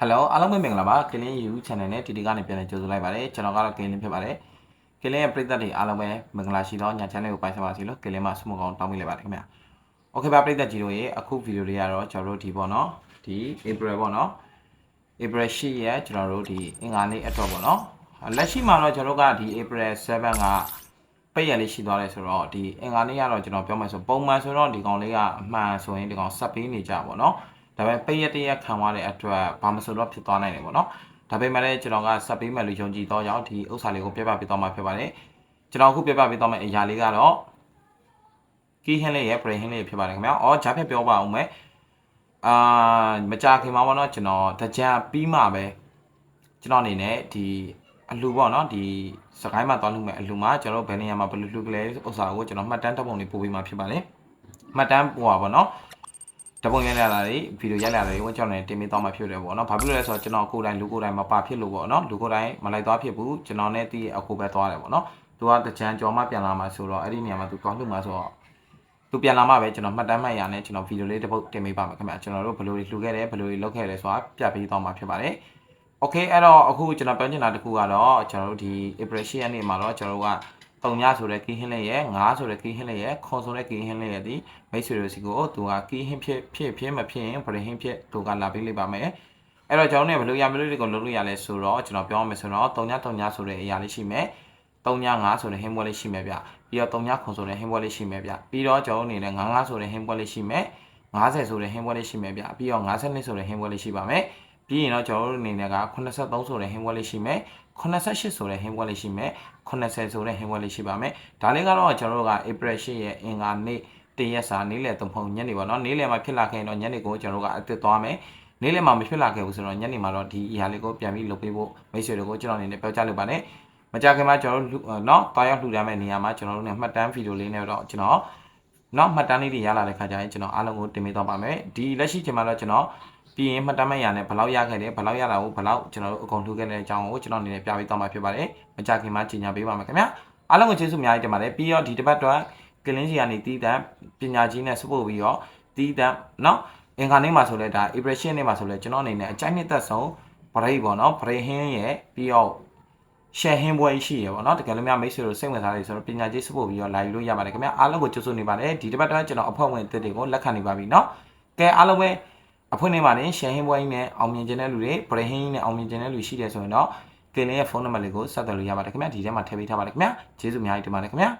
ဟယ်လိုအားလုံးပဲမင်္ဂလာပါကလင်း YouTube Channel နဲ့ဒီဒီကနေပြန်လည်ကြိုဆိုလိုက်ပါတယ်ကျွန်တော်ကတော့ကလင်းဖြစ်ပါတယ်ကလင်းရဲ့ပရိသတ်တွေအားလုံးပဲမင်္ဂလာရှိသောည channel ကိုပိုင်ဆိုင်ပါစေလို့ကလင်းမှာဆုမကောင်းတောင်းပေးလိုက်ပါတယ်ခင်ဗျာ Okay ပါပရိသတ်ကြီးတို့ရေအခုဗီဒီယိုတွေကတော့ကျွန်တော်တို့ဒီပေါ့နော်ဒီ April ပေါ့နော် April 10ရက်ကျွန်တော်တို့ဒီအင်္ဂါနေ့အတော့ပေါ့နော်လက်ရှိမှာတော့ကျွန်တော်တို့ကဒီ April 7ကပိတ်ရလေးရှိသွားတယ်ဆိုတော့ဒီအင်္ဂါနေ့ကတော့ကျွန်တော်ပြောမယ်ဆိုပုံမှန်ဆိုတော့ဒီကောင်လေးကအမှန်ဆိုရင်ဒီကောင်ဆက်ပေးနေကြပါပေါ့နော် ဒါပေမဲ့ပိတ်ရတရက်ခံသွားတဲ့အတွက်ဘာမှမဆိုတော့ဖြစ်သွားနိုင်တယ်ပေါ့နော်ဒါပေမဲ့လည်းကျွန်တော်ကဆက်ပေးမယ်လို့ယုံကြည်တော့ကြောင့်ဒီဥစ္စာလေးကိုပြပြပေးသွားမှာဖြစ်ပါတယ်ကျွန်တော်အခုပြပြပေးသွားမယ့်အရာလေးကတော့ကီးဟင်းလေးရဲ့ brain ဟင်းလေးဖြစ်ပါတယ်ခင်ဗျာ။အော်ဂျားဖြတ်ပြောပါအောင်မယ်။အာမကြခင်မှာပေါ့နော်ကျွန်တော်တကြံပြီးမှပဲကျွန်တော်အနေနဲ့ဒီအလူပေါ့နော်ဒီစကိုင်းမှာသွားလို့မယ်အလူမှာကျွန်တော်ဘယ်နေရာမှာဘယ်လိုလူကလေးဥစ္စာကိုကျွန်တော်မှတ်တမ်းတပ်ပုံလေးပို့ပေးမှာဖြစ်ပါတယ်။မှတ်တမ်းပို့ပါပေါ့နော်။ တပုံရိုက်လာတာတွေဗီဒီယိုရိုက်လာတာတွေဝန်ကျွန်တော်လည်းတင်ပေးသွားမှာဖြစ်တယ်ပေါ့နော်။ဘာဖြစ်လို့လဲဆိုတော့ကျွန်တော်ကိုယ်တိုင်လူကိုယ်တိုင်မပါဖြစ်လို့ပေါ့နော်။လူကိုယ်တိုင်မလိုက်သွားဖြစ်ဘူးကျွန်တော်နဲ့တီးအကူပဲသွားတယ်ပေါ့နော်။သူကတကြံကြော်မှပြန်လာမှာဆိုတော့အဲ့ဒီနေရာမှာသူကောင်းလို့မှာဆိုတော့သူပြန်လာမှပဲကျွန်တော်မှတ်တမ်းမှတ်ရနဲ့ကျွန်တော်ဗီဒီယိုလေးတစ်ပုတ်တင်ပေးပါမယ်ခင်ဗျကျွန်တော်တို့ဘယ်လိုတွေလှူခဲ့တယ်ဘယ်လိုတွေလုပ်ခဲ့တယ်ဆိုတာပြပေးသွားမှာဖြစ်ပါတယ်။ Okay အဲ့တော့အခုကျွန်တော်ပြောချင်တာတစ်ခုကတော့ကျွန်တော်တို့ဒီ April 10ရက်နေ့မှာတော့ကျွန်တော်တို့က တုံညဆိုတဲ့ကီးဟင်းလေးရဲ့9ဆိုတဲ့ကီးဟင်းလေးရဲ့ခွန်ဆိုတဲ့ကီးဟင်းလေးရဲ့ဒီမိတ်ဆွေတို့စီကိုသူကကီးဟင်းဖြစ်ဖြစ်ဖြစ်မဖြစ်ရင်ဗရင်ဟင်းဖြစ်သူကလာပေးလိုက်ပါမယ်အဲ့တော့ကျွန်တော်တို့ဘယ်လိုရမလို့တွေကိုလုပ်လို့ရလဲဆိုတော့ကျွန်တော်ပြောမယ်ဆိုတော့တုံညတုံညဆိုတဲ့အရာလေးရှိမယ်တုံည9ဆိုတဲ့ဟင်းပွဲလေးရှိမယ်ဗျပြီးတော့တုံညခွန်ဆိုတဲ့ဟင်းပွဲလေးရှိမယ်ဗျပြီးတော့ကျွန်တော်တို့အနေနဲ့99ဆိုတဲ့ဟင်းပွဲလေးရှိမယ်90ဆိုတဲ့ဟင်းပွဲလေးရှိမယ်ဗျပြီးတော့52ဆိုတဲ့ဟင်းပွဲလေးရှိပါမယ် ပြီးရင်တော့ကျွန်တော်တို့အနေနဲ့က83ဆိုတဲ့ဟင်းပွဲလေးရှိမယ်88ဆိုတဲ့ဟင်းပွဲလေးရှိမယ်80ဆိုတဲ့ဟင်းပွဲလေးရှိပါမယ်ဒါလေးကတော့ကျွန်တော်တို့က April 8ရဲ့အင်္ဂါနေ့တရက်စာနေ့လယ်သုံးဖုံညနေပေါ့နော်နေ့လယ်မှာဖြစ်လာခဲ့ရင်တော့ညနေကိုကျွန်တော်တို့ကအသစ်သွားမယ်နေ့လယ်မှာမဖြစ်လာခဲ့ဘူးဆိုတော့ညနေမှာတော့ဒီအရာလေးကိုပြန်ပြီးလုပ်ပေးဖို့မိတ်ဆွေတို့ကိုကျွန်တော်အနေနဲ့ပြောကြားလိုပါတယ်မကြခင်မှာကျွန်တော်တို့เนาะတာရောက်လှူဒါန်းမဲ့နေရာမှာကျွန်တော်တို့ ਨੇ မှတ်တမ်းဗီဒီယိုလေးနဲ့တော့ကျွန်တော်เนาะမှတ်တမ်းလေးတွေရလာတဲ့ခါကျရင်ကျွန်တော်အားလုံးကိုတင်ပေးသွားပါမယ်ဒီလက်ရှိချိန်မှာတော့ကျွန်တော် ပြီးရင်မှတ်တမ်းမဲ့ရနဲ့ဘယ်လောက်ရခဲ့တယ်ဘယ်လောက်ရတာကိုဘယ်လောက်ကျွန်တော်တို့အကုန်လှူခဲ့တဲ့အကြောင်းကိုကျွန်တော်အနေနဲ့ပြပေးသွားမှာဖြစ်ပါတယ်မကြခင်မှာကြီးညာပေးပါမယ်ခင်ဗျာအားလုံးကိုကျေးဇူးအများကြီးတင်ပါတယ်ပြီးတော့ဒီတစ်ပတ်တော့ကလင်းစီကနေတီးတန်းပညာကြီးနဲ့စပို့ပြီးတော့တီးတန်းเนาะအင်္ဂါနေ့မှာဆိုလဲဒါ April 10နေ့မှာဆိုလဲကျွန်တော်အနေနဲ့အကြိုက်နှစ်သက်ဆုံးဗရိတ်ပေါ့နော်ဗရိတ်ဟင်းရဲ့ပြီးတော့ share ဟင်းပွဲရှိရပေါ့နော်တကယ်လို့များမိတ်ဆွေတို့စိတ်ဝင်စားတယ်ဆိုတော့ပညာကြီးစပို့ပြီးတော့ live လို့ရပါတယ်ခင်ဗျာအားလုံးကိုကြိုဆိုနေပါတယ်ဒီတစ်ပတ်တော့ကျွန်တော်အဖွဲ့ဝင်အသစ်တွေကိုလက်ခံနေပါပြီเนาะကဲအားလုံးပဲ အဖွင့်နေပါနေ share ဟင်းပွဲကြီးနဲ့အောင်မြင်ခြင်းတဲ့လူတွေဗရိတ်ဟင်းကြီးနဲ့အောင်မြင်ခြင်းတဲ့လူရှိတယ်ဆိုရင်တော့ကလင်းရဲ့ဖုန်းနံပါတ်လေးကိုဆက်သွယ်လို့ရပါတယ်ခင်ဗျာဒီထဲမှာထည့်ပေးထားပါတယ်ခင်ဗျာကျေးဇူးအများကြီးတင်ပါတယ်ခင်ဗျာ